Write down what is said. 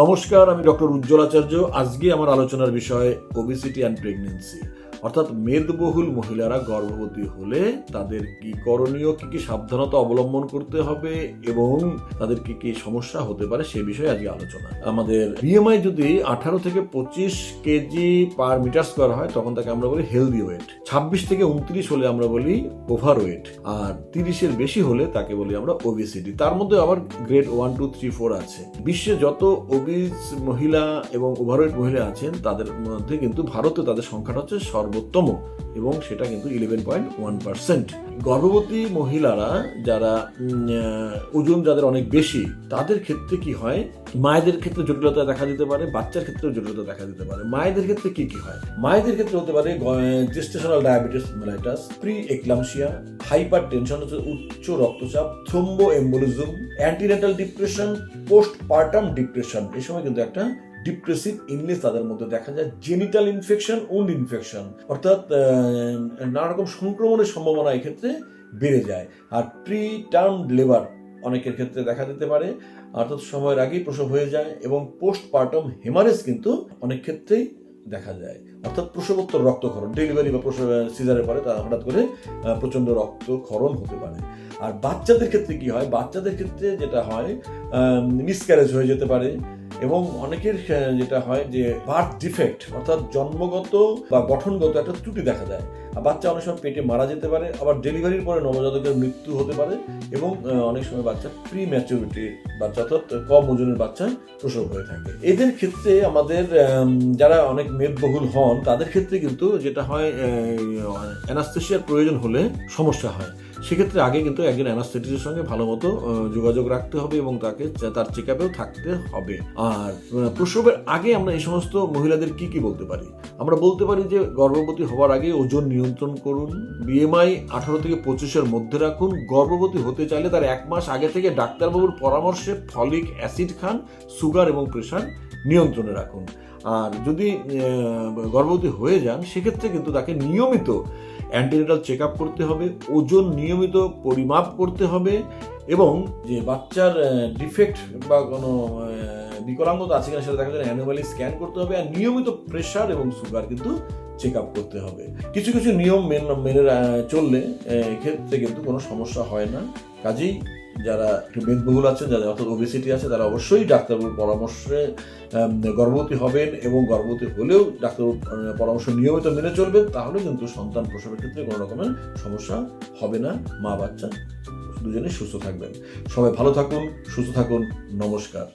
নমস্কার আমি ডক্টর উজ্জ্বল আচার্য। আজকে আমার আলোচনার বিষয় ওবিসিটি অ্যান্ড প্রেগনেন্সি অর্থাৎ মেদবহুল মহিলারা গর্ভবতী হলে তাদের কি করণীয়, কি কি সাবধানতা অবলম্বন করতে হবে এবং তাদের কি কি সমস্যা হতে পারে সে বিষয়ে আজকে আলোচনা। আমাদের বিএমআই যদি আঠারো থেকে পঁচিশ কেজি পার মিটার স্কোয়ার হয়, তখন তাকে আমরা বলি হেলদি ওয়েট ছাব্বিশ থেকে উনত্রিশ হলে আমরা বলি ওভার ওয়েট আর তিরিশের বেশি হলে তাকে বলি আমরা ওবিসিটি তার মধ্যে আবার grade one two three four আছে। বিশ্বে যত ওবিস মহিলা এবং ওভারওয়েট মহিলা আছেন, তাদের মধ্যে কিন্তু ভারতে তাদের সংখ্যাটা হচ্ছে সর্বোত্তম এবং সেটা কিন্তু ইলেভেন পয়েন্ট ওয়ান পার্সেন্ট গর্ভবতী মহিলারা যারা ওজন যাদের অনেক বেশি, তাদের ক্ষেত্রে কি হয়? মায়েদের ক্ষেত্রে জটিলতা দেখা দিতে পারে, বাচ্চার ক্ষেত্রে জটিলতা দেখা দিতে পারে। মায়েদের ক্ষেত্রে কি কি হয়? মায়েদের ক্ষেত্রে হতে পারে gestational diabetes mellitus pre eclampsia hypertension হচ্ছে উচ্চ রক্তচাপ thromboembolism antenatal depression postpartum depression এই সময় কিন্তু একটা ডিপ্রেসিভ ইনলেস তাদের মধ্যে দেখা যায় জেনিটাল ইনফেকশন উন্ড ইনফেকশন অর্থাৎ নানা রকম সংক্রমণের সম্ভাবনা এক্ষেত্রে বেড়ে যায়। আর প্রি টার্ম লেবার অনেকের ক্ষেত্রে দেখা দিতে পারে। অর্থাৎ সময়ের আগেই প্রসব হয়ে যায় এবং পোস্ট পার্টম হেমারেজ কিন্তু অনেক ক্ষেত্রেই দেখা যায়। অর্থাৎ প্রসবোত্তর রক্তক্ষরণ ডেলিভারি বা প্রসব সিজারের পরে তার হঠাৎ করে প্রচণ্ড রক্তক্ষরণ হতে পারে। আর বাচ্চাদের ক্ষেত্রে কি হয়? বাচ্চাদের ক্ষেত্রে যেটা হয় মিসক্যারেজ হয়ে যেতে পারে। এবং অনেকের যেটা হয় যে বার্থ ডিফেক্ট অর্থাৎ জন্মগত বা গঠনগত একটা ত্রুটি দেখা আর বাচ্চা অনেক সময় পেটে মারা যেতে পারে, আবার ডেলিভারির পরে নবজাতকের মৃত্যু হতে পারে এবং অনেক সময় বাচ্চা প্রি ম্যাচুরিটি বাচ্চা অর্থাৎ কম ওজনের বাচ্চা প্রসব হয়ে থাকে। এদের ক্ষেত্রে আমাদের যারা অনেক মেদবহুল হন, তাদের ক্ষেত্রে কিন্তু যেটা হয় অ্যানাস্থেশিয়ার প্রয়োজন হলে সমস্যা হয়। সেক্ষেত্রে আগে কিন্তু একজন অ্যানাস্থেটিসের সঙ্গে ভালো মতো যোগাযোগ রাখতে হবে এবং তাকে তার চেক আপেও থাকতে হবে। আর প্রসবের আগে আমরা এই সমস্ত মহিলাদের কি কি বলতে পারি? আমরা বলতে পারি যে গর্ভবতী হওয়ার আগে ওজন নিয়ন্ত্রণ করুন। বিএমআই আঠারো থেকে পঁচিশের মধ্যে রাখুন। গর্ভবতী হতে চাইলে তার এক মাস আগে থেকে ডাক্তারবাবুর পরামর্শে ফলিক অ্যাসিড খান, সুগার এবং প্রেশার নিয়ন্ত্রণে রাখুন। আর যদি গর্ভবতী হয়ে যান, সেক্ষেত্রে কিন্তু তাকে নিয়মিত অ্যান্টিনেটাল চেক আপ করতে হবে, ওজন নিয়মিত পরিমাপ করতে হবে এবং যে বাচ্চার ডিফেক্ট বা কোনো বিকলাঙ্গতা আছে কিনা সেটা দেখা যায় অ্যানুয়ালি স্ক্যান করতে হবে আর নিয়মিত প্রেশার এবং সুগার কিন্তু চেক আপ করতে হবে। কিছু কিছু নিয়ম মেন- মেনে চললে এক্ষেত্রে কিন্তু কোনো সমস্যা হয় না। কাজেই যারা একটু মেদবহুল আছেন, যাদের অর্থাৎ ওবেসিটি আছে, তারা অবশ্যই ডাক্তারবাবুর পরামর্শে গর্ভবতী হবেন এবং গর্ভবতী হলেও ডাক্তারবাবুর পরামর্শ নিয়মিত মেনে চলবেন, তাহলে কিন্তু সন্তান প্রসবের ক্ষেত্রে কোনো রকমের সমস্যা হবে না। মা, বাচ্চা, দুজনেই সুস্থ থাকবেন। সবাই ভালো থাকুন, সুস্থ থাকুন। নমস্কার।